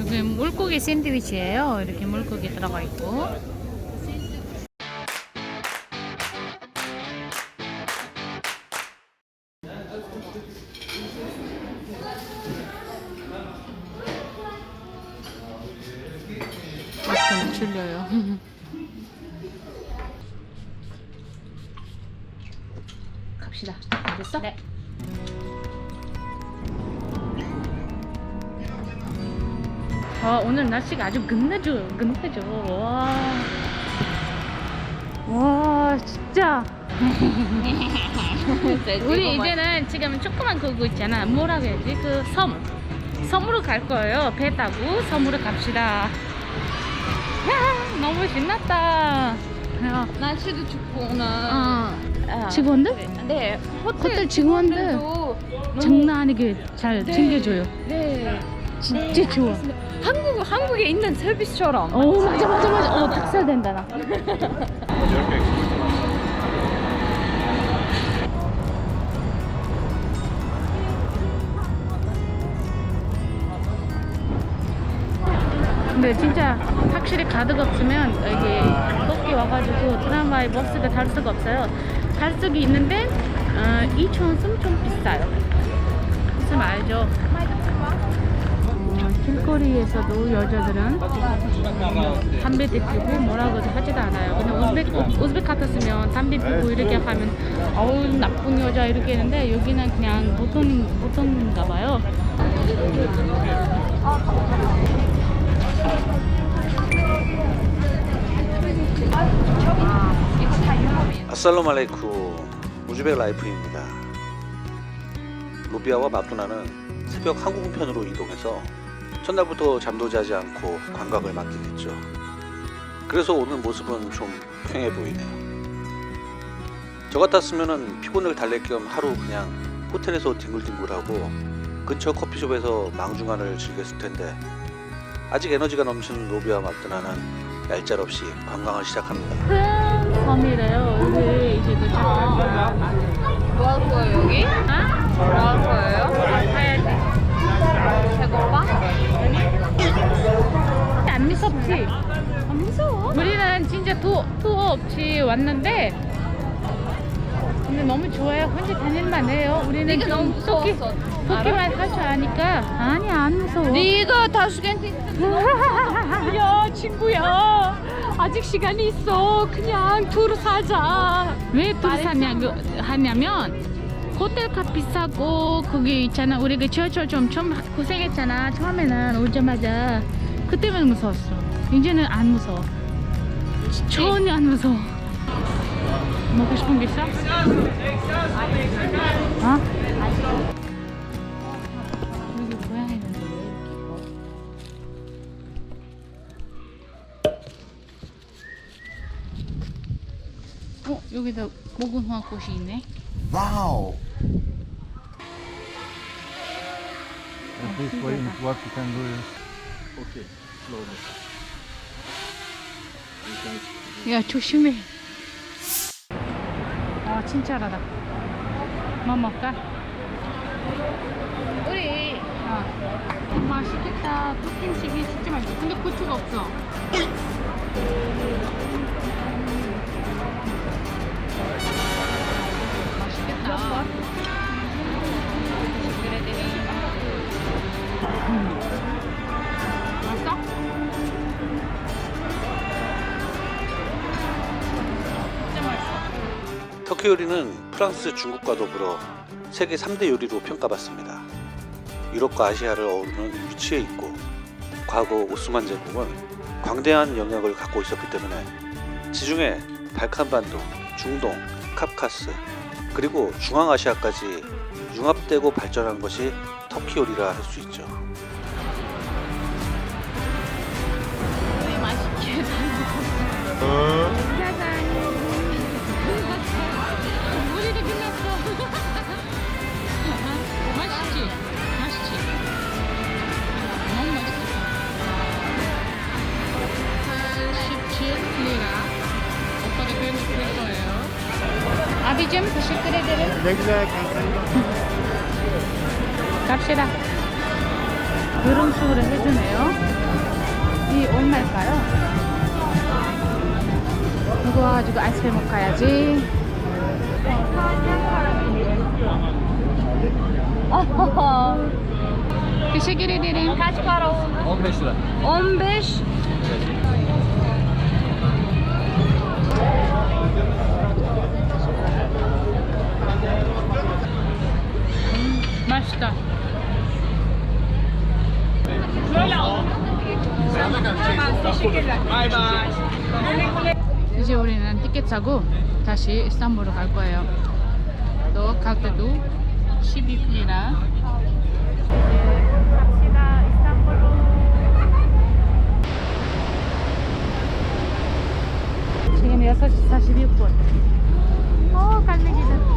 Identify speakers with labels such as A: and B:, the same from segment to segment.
A: 여기 물고기 샌드위치예요. 이렇게 물고기 들어가 있고. 약간 줄려요.
B: 갑시다. 됐어?
A: 네. 아, 오늘 날씨가 아주 끝내줘, 끝내줘. 와. 와, 진짜. 우리 이제는 지금 조그만 그거 있잖아. 뭐라고 해야지? 그 섬. 섬으로 갈 거예요. 배 타고 섬으로 갑시다. 야, 너무 신났다. 야,
B: 날씨도 춥고 오늘.
A: 어,
B: 아,
A: 직원들?
B: 네. 호텔,
A: 호텔 직원들 장난 아니게 잘
B: 네.
A: 챙겨줘요.
B: 네.
A: 진짜 좋아.
B: 한국 한국에 있는 서비스처럼.
A: 어 맞아 맞아 맞아. 어 닭살된다 나. 근데 진짜 확실히 가득 없으면 여기 토끼 와가지고 트람와이 버스를 탈 수가 없어요. 탈 수가 있는데 어, 2천 원, 3천 비싸요. 무슨 알죠? 어, 길거리에서도 여자들은 담배 피우고 뭐라고 하지도 않아요. 근데 우즈벡, 우즈벡 같았으면 담배 피우고 이렇게 하면 어우 나쁜 여자 이렇게 했는데 여기는 그냥 보통, 보통인가 봐요.
C: 아살롬 알레이쿠 우즈벡 라이프입니다. 루비아와 마투나는 새벽 항공편으로 이동해서 첫날부터 잠도 자지 않고 관광을 맡긴 했죠. 그래서 오늘 모습은 좀 휑해 보이네요. 저 같았으면 피곤을 달랠 겸 하루 그냥 호텔에서 뒹굴뒹굴하고 근처 커피숍에서 망중한을 즐겼을 텐데 아직 에너지가 넘치는 로비아와 마투나는 얄짤없이 관광을 시작합니다.
A: 큰 섬이래요. 여기 이제 도착할 거예요.
B: 뭐 할 거예요 여기?
A: 아?
B: 뭐할 거예요?
A: 가야지.
B: 배고 파?
A: 안 무섭지?
B: 안 무서워.
A: 우리는 진짜 투, 투어 없이 왔는데 근데 너무 좋아요. 혼자 다닐만 해요. 우리는
B: 네가
A: 좀
B: 너무
A: 토끼,
B: 무서웠어.
A: 토끼만 할 줄 아니까 아니 안 무서워.
B: 네가 다수겐
D: 야 친구야 아직 시간이 있어 그냥 둘 사자
A: 왜 둘이 사냐, 그, 하냐면 호텔값 비싸고 거기 있잖아 우리 그 지하철 좀, 좀 고생했잖아 처음에는 오자마자 그때만 무서웠어 이제는 안 무서워 전혀 안 무서워 먹고 싶은 게 있어? 어? 여기 고양이 있는데 왜 이렇게 커? 어? 여기다 모근화 꽃이 있네
E: Wow!
F: At this point, what you can do is
E: Okay, slowly.
A: 야 조심해 아 친절하다 뭐 먹을까? 우리 어. 맛있겠다 토핑식이 진짜 맛있어 근데 고추가 없어
C: 터키 요리는 프랑스, 중국과 더불어 세계 3대 요리로 평가받습니다. 유럽과 아시아를 어우르는 위치에 있고 과거 오스만 제국은 광대한 영역을 갖고 있었기 때문에 지중해, 발칸반도, 중동, 카프카스 그리고 중앙아시아까지 융합되고 발전한 것이 터키 요리라 할 수 있죠.
A: 맛있게 갑시다 식으로 해주네요. 이 얼마일까요? 이거 가지고 아이스크림 먹어야지. Teşekkür ederim.
B: Kaç para oldu?
E: 15 lira.
B: 15.
A: 맛있다. 이제 우리는 티켓 사고 다시 이스탄불로 갈 거예요. 또갈 때도 12분이라. 갑시다 이스탄불로. 지금 6시 46분. 어 갈매기들. 이쁘다.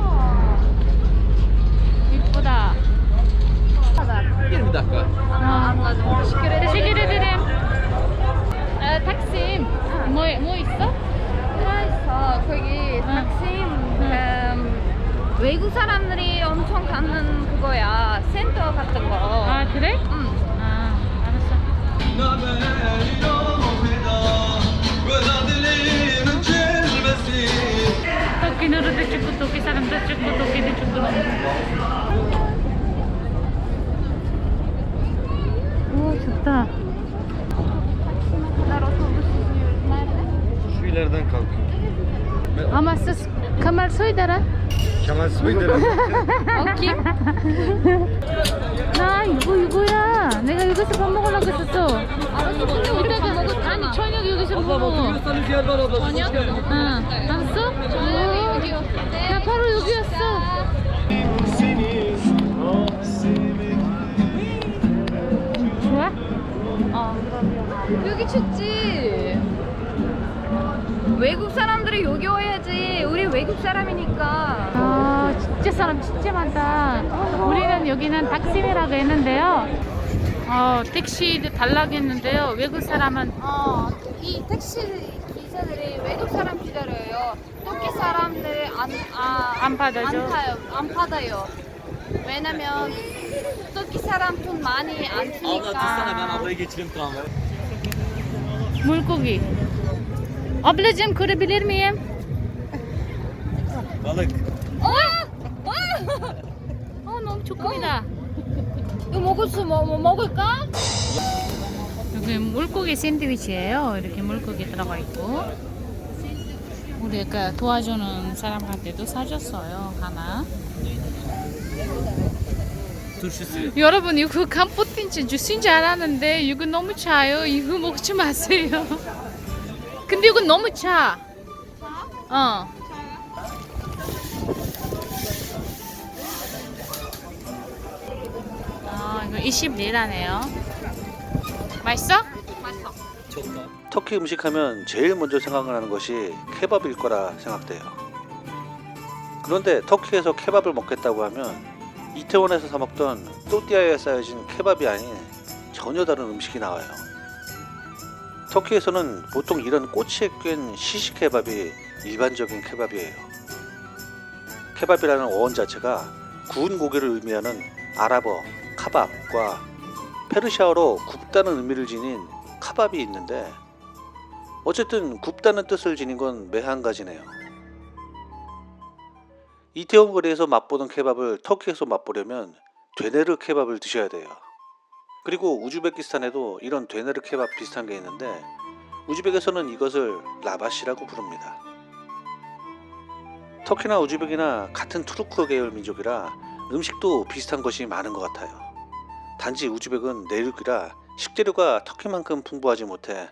B: Izliyoruz. Nerede?
E: Şu ileriden kalkıyor.
A: Ama siz Kemal Soydar'a.
E: Kemal Soyder'in.
B: 어, 김?
A: 나 이거 이거야. 내가 여기서 밥 먹으려고 했었어.
B: 알았어, 근데 우리 밥
A: 이따가
B: 먹었잖아.
A: 아니 저녁 여기서 먹어.
B: 저녁?
A: 응. 알았어?
B: 저녁 춥지? 외국 사람들이 여기 와야지. 우리 외국 사람이니까.
A: 아 진짜 사람 진짜 많다. 우리는 여기는 닥심이라고 했는데요. 어 택시도 달라겠는데요. 외국 사람은
B: 어, 이 택시 기사들이 외국 사람 기다려요. 터키 사람들 안, 아,
A: 안 받아줘.
B: 안 타요. 안 받아요. 왜냐면 터키 사람 돈 많이 안 쓰니까.
A: 물고기. Ablacığım kırabilir miyim?
E: Balık.
B: 어! 와!
A: 어 너무 좋습니다.
B: 이거 먹을 수 뭐, 뭐 먹을까?
A: 여기 물고기 샌드위치예요. 이렇게 물고기 들어가 있고 우리 가 도와주는 사람한테도 사줬어요 하나.
E: Suyu.
A: 여러분 이거 감포틴치 주스인 줄 알았는데 이거 너무 차요. 이거 먹지 마세요. 근데 이거 너무 차. 어. 아 이거 20리라네요. 맛있어?
B: 맛있어.
C: 터키 음식 하면 제일 먼저 생각나는 것이 케밥일 거라 생각돼요. 그런데 터키에서 케밥을 먹겠다고 하면 이태원에서 사 먹던 또띠아에 쌓여진 케밥이 아닌 전혀 다른 음식이 나와요. 터키에서는 보통 이런 꼬치에 꿰인 시시 케밥이 일반적인 케밥이에요. 케밥이라는 어원 자체가 구운 고기를 의미하는 아랍어 카밥과 페르시아어로 굽다는 의미를 지닌 카밥이 있는데 어쨌든 굽다는 뜻을 지닌 건 매한 가지네요. 이태원 거리에서 맛보던 케밥을 터키에서 맛보려면 되네르 케밥을 드셔야 돼요. 그리고 우즈베키스탄에도 이런 되네르 케밥 비슷한 게 있는데 우즈벡에서는 이것을 라바시라고 부릅니다. 터키나 우즈벡이나 같은 투르크 계열 민족이라 음식도 비슷한 것이 많은 것 같아요. 단지 우즈벡은 내륙이라 식재료가 터키만큼 풍부하지 못해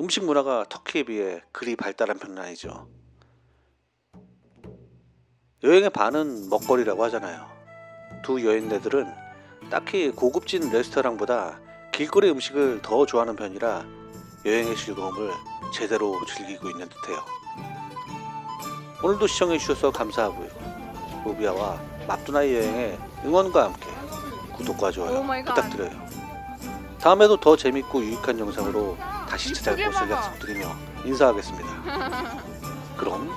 C: 음식 문화가 터키에 비해 그리 발달한 편은 아니죠. 여행의 반은 먹거리라고 하잖아요. 두 여행네들은 딱히 고급진 레스토랑보다 길거리 음식을 더 좋아하는 편이라 여행의 즐거움을 제대로 즐기고 있는 듯해요. 오늘도 시청해 주셔서 감사하고요. 로비아와 맙두나이 여행의 응원과 함께 구독과 좋아요
B: 갓.
C: 부탁드려요. 다음에도 더 재밌고 유익한 영상으로 다시 찾아올 것을 약속드리며 인사하겠습니다. 그럼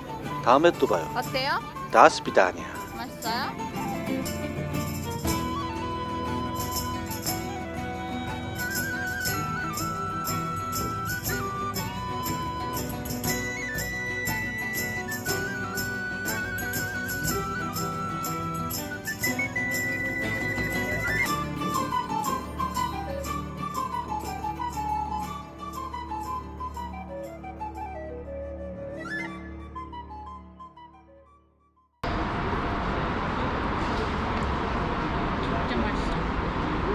C: 다음에 또 봐요.
B: 어때요?
C: 다스비다니아.
B: 맛있어요?